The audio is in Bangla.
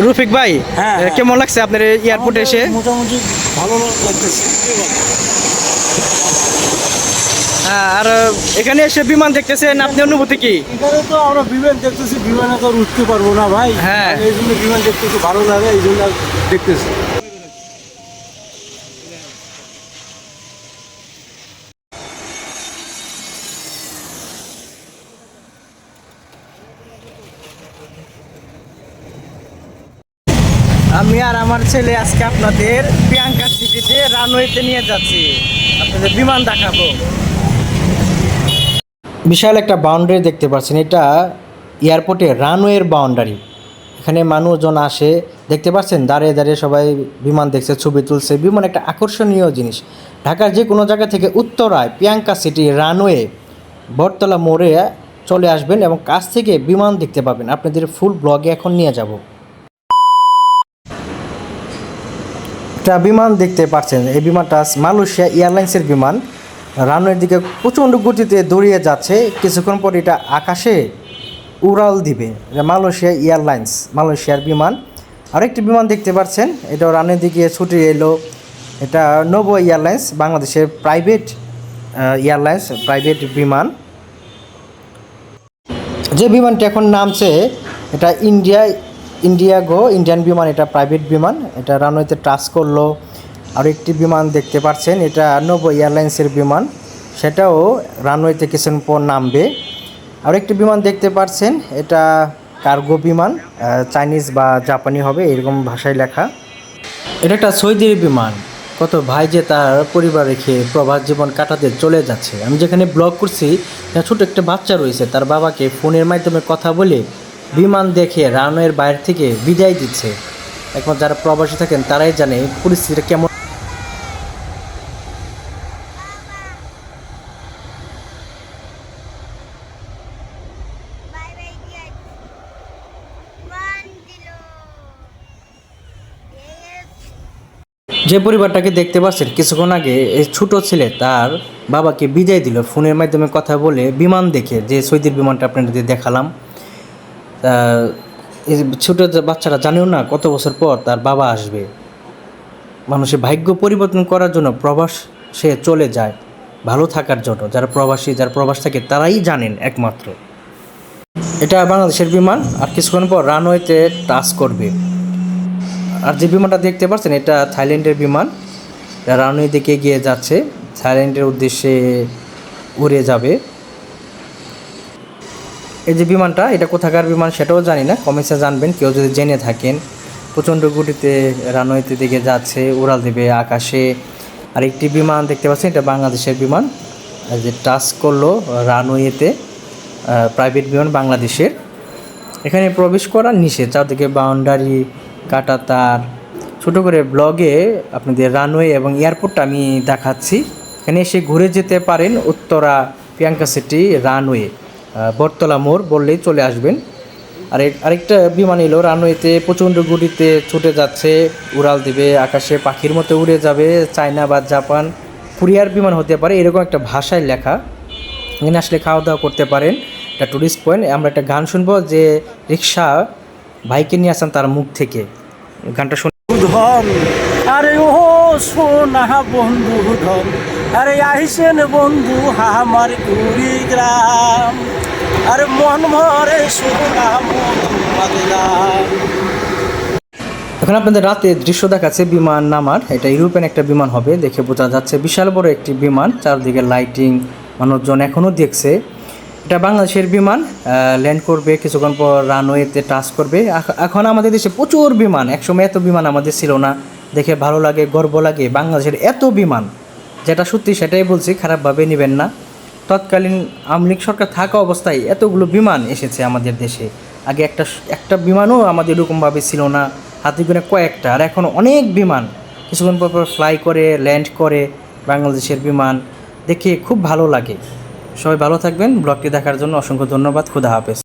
রফিক ভাই হ্যাঁ, হ্যাঁ। কেমন লাগছে আপনার এয়ারপোর্টে এসে? মোটামুটি ভালো লাগতেছে। হ্যাঁ, আর এখানে এসে বিমান দেখতেছেন আপনি অনুভূতি কি? এখানে তো আমরা বিমান দেখতেছি বিমানে তো উঠতে পারব না ভাই। হ্যাঁ। এই জন্য বিমান দেখতেছি ভালো লাগে এই জন্য দেখতেছি। আমি আর আমার ছেলে আজকে আপনাদের প্রিয়াঙ্কা সিটিতে রানওয়েতে নিয়ে যাচ্ছি। আপনাদের বিমান দেখাবো। বিশাল একটা বাউন্ডারি দেখতে পাচ্ছেন, এটা এয়ারপোর্টে রানওয়ের বাউন্ডারি এখানে মানুষজন আসে, দেখতে পাচ্ছেন, দাঁড়িয়ে দাঁড়িয়ে সবাই বিমান দেখছে, ছবি তুলছে। বিমান একটা আকর্ষণীয় জিনিস। ঢাকার যে কোনো জায়গা থেকে উত্তরায় প্রিয়াঙ্কা সিটি রানওয়ে বটতলা মোড়ে চলে আসবেন এবং কাছ থেকে বিমান দেখতে পাবেন। আপনাদের ফুল ব্লগে এখন নিয়ে যাব। একটা বিমান দেখতে পাচ্ছেন। এই বিমানটা মালয়েশিয়া এয়ারলাইন্সের বিমান। রানওয়ের দিকে প্রচণ্ড গতিতে দৌড়িয়ে যাচ্ছে। কিছুক্ষণ পর এটা আকাশে উড়াল দিবে। মালয়েশিয়া এয়ারলাইন্স, মালয়েশিয়ার বিমান। আরেকটি বিমান দেখতে পাচ্ছেন। এটা রানের দিকে ছুটে এলো। এটা নোভো এয়ারলাইন্স, বাংলাদেশের প্রাইভেট এয়ারলাইন্স, প্রাইভেট বিমান। যে বিমানটি এখন নামছে, এটা ইন্ডিয়া ইন্ডিয়া গো ইন্ডিয়ান বিমান এটা প্রাইভেট বিমান। এটা রানওয়েতে টাচ করল। আর একটি বিমান দেখতে পাচ্ছেন, এটা নবো এয়ারলাইন্সের বিমান। সেটাও রানওয়েতে কিছুক্ষণ পর নামবে। আর একটি বিমান দেখতে পাচ্ছেন, এটা কার্গো বিমান চাইনিজ বা জাপানি হবে, এরকম ভাষায় লেখা। এটা একটা সৌদির বিমান। কত ভাই যে তার পরিবার রেখে প্রবাস জীবন কাটাতে চলে যাচ্ছে। আমি যেখানে ব্লগ করছি ছোট একটা বাচ্চা রয়েছে, তার বাবাকে ফোনের মাধ্যমে কথা বলে বিমান দেখে রানওয়ের বাইরে থেকে বিদায় দিচ্ছে। এখন যারা প্রবাসী থাকেন, তারাই জানে পরিস্থিতিটা কেমন. যে পরিবারটাকে দেখতে পাচ্ছেন, কিছুক্ষণ আগে এই ছোট ছেলে তার বাবাকে বিদায় দিল। ফোনের মাধ্যমে কথা বলে বিমান দেখে যে সৌদির বিমানটা আপনাদের দেখালাম। এই ছোট বাচ্চারা জানেও না কত বছর পর তার বাবা আসবে। মানুষের ভাগ্য পরিবর্তন করার জন্য প্রবাস সে চলে যায়, ভালো থাকার জন্য। যারা প্রবাসী, যারা প্রবাস থাকে তারাই জানেন একমাত্র। এটা বাংলাদেশের বিমান, আর কিছুক্ষণ পর রানওয়েতে টাচ করবে। আর যে বিমানটা দেখতে পাচ্ছেন, এটা থাইল্যান্ডের বিমান। রানওয়ে দিকে এগিয়ে যাচ্ছে। থাইল্যান্ডের উদ্দেশ্যে উড়ে যাবে। এই যে বিমানটা, এটা কোথাকার বিমান সেটাও জানি না। কমেন্টসে জানবেন, কেউ যদি জেনে থাকেন। প্রচণ্ড গতিতে রানওয়েতে দিকে যাচ্ছে, উড়াল দেবে আকাশে। আর একটি বিমান দেখতে পাচ্ছেন, এটা বাংলাদেশের বিমান। যে টাচ করল রানওয়েতে প্রাইভেট বিমান বাংলাদেশের। এখানে প্রবেশ করা নিষেধ, চারদিকে বাউন্ডারি কাটা তার। ছোটো করে ব্লগে আপনাদের রানওয়ে এবং এয়ারপোর্টটা আমি দেখাচ্ছি। এখানে এসে ঘুরে যেতে পারেন উত্তরা প্রিয়াঙ্কা সিটি রানওয়ে। বটতলা মোড় বললেই চলে আসবেন। আর এক- আরেকটা বিমান এলো, রানওয়েতে প্রচণ্ড গতিতে ছুটে যাচ্ছে, উড়াল দিবে, আকাশে পাখির মতো উড়ে যাবে, চায়না বা জাপান কুরিয়ার বিমান হতে পারে, এরকম একটা ভাষায় লেখা। এখানে আসলে খাওয়া দাওয়া করতে পারেন, একটা টুরিস্ট পয়েন্ট আমরা একটা গান শুনব যে রিক্সা ভাইকে নিয়ে আসান তার মুখ থেকে। গানটা শুনে আরে ও সোনা বন্ধু ধন আরে আইসেন বন্ধু আমার কুড়িগ্রাম। আরে মন ভরে এখন আপনাদের রাতে দৃশ্য দেখাচ্ছে বিমান নামার। এটা ইউরোপিয়ান একটা বিমান হবে, দেখে বোঝা যাচ্ছে বিশাল বড় একটি বিমান। চারদিকে লাইটিং মানুষজন এখনও দেখছে। এটা বাংলাদেশের বিমান ল্যান্ড করবে, কিছুক্ষণ পর রানওয়েতে টাচ করবে। এখন আমাদের দেশে প্রচুর বিমান, একসময় এত বিমান আমাদের ছিল না। দেখে ভালো লাগে, গর্ব লাগে, বাংলাদেশের এত বিমান। যেটা সত্যি সেটাই বলছি, খারাপভাবে নেবেন না। তৎকালীন আমলিক সরকার থাকা অবস্থায় এতগুলো বিমান এসেছে আমাদের দেশে। আগে একটা একটা বিমানও আমাদের এরকমভাবে ছিল না। হাতে গুনে কয়েকটা। আর এখন অনেক বিমান কিছুক্ষণ পর পর ফ্লাই করে ল্যান্ড করে বাংলাদেশের বিমান। দেখে খুব ভালো লাগে। সবাই ভালো থাকবেন। ব্লগটি দেখার জন্য অসংখ্য ধন্যবাদ। খুদা হাফেজ।